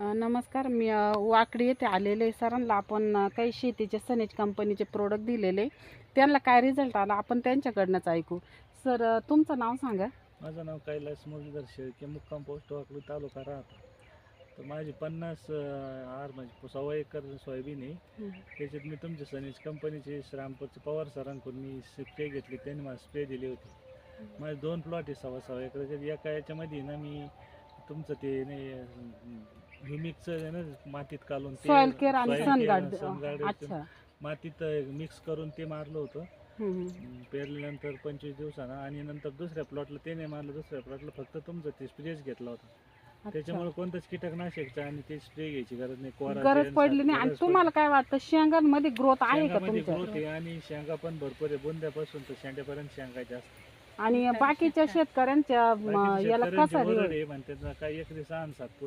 नमस्कार मी वाकडी येथे आलेले सरांना. आपण काही शेतीचे सनेज कंपनीचे प्रोडक्ट दिलेले त्यांना काय रिझल्ट आला आपण त्यांच्याकडनंच ऐकू. सर तुमचं नाव सांगा. माझं नाव कैलास मुरलीधर शेळके मुक्काम पोस्ट वाकडी तालुका राहता. तर माझी पन्नास आर म्हणजे सव्वा एकर सोयाबीन आहे. त्याच्यात मी तुमच्या सनीज कंपनीचे श्रामपूरचे पवार सरांकडून मी स्प्रे घेतली. त्यांनी मला स्प्रे दिली होती. माझे दोन प्लॉट आहे सव्वा सव्वा एकराचे. एका याच्यामध्ये ना मी तुमचं ते नाही ह्युमिकचं आहे ना मातीत काढून ते सॉइल केअर आणि soil care, सनगार्ड अच्छा. मातीत मिक्स करून ते मारलं होतं. हम्म. पेरल्यानंतर पंचवीस दिवसानं आणि नंतर दुसऱ्या प्लॉटला ते नाही मारलं दुसऱ्या प्लॉटला फक्त तुमचं ते स्प्रेच घेतला होता. अच्छा. त्याच्यामुळे कोणतंच कीटकनाशकचं आणि ते स्प्रे घ्यायची गरज नाही कोरा गरज तेल, पडली नाही. आणि गरज तुम्हाला काय वाटतं शेंगांमध्ये ग्रोथ पडली. आहे का शेंगामध्ये तुमच्या growth आहे आणि शेंगा पण भरपूर आहे. बुंद्यापासून तर शेंड्यापर्यंत शेंगा जास्त. आणि बाकीच्या शेतकऱ्यांच्या म, बाकीचे याला शेतकऱ्यांचे कसा वरड रिव्हर आहे म्हणतात ना काही एकरी सहा आणि सात पोत.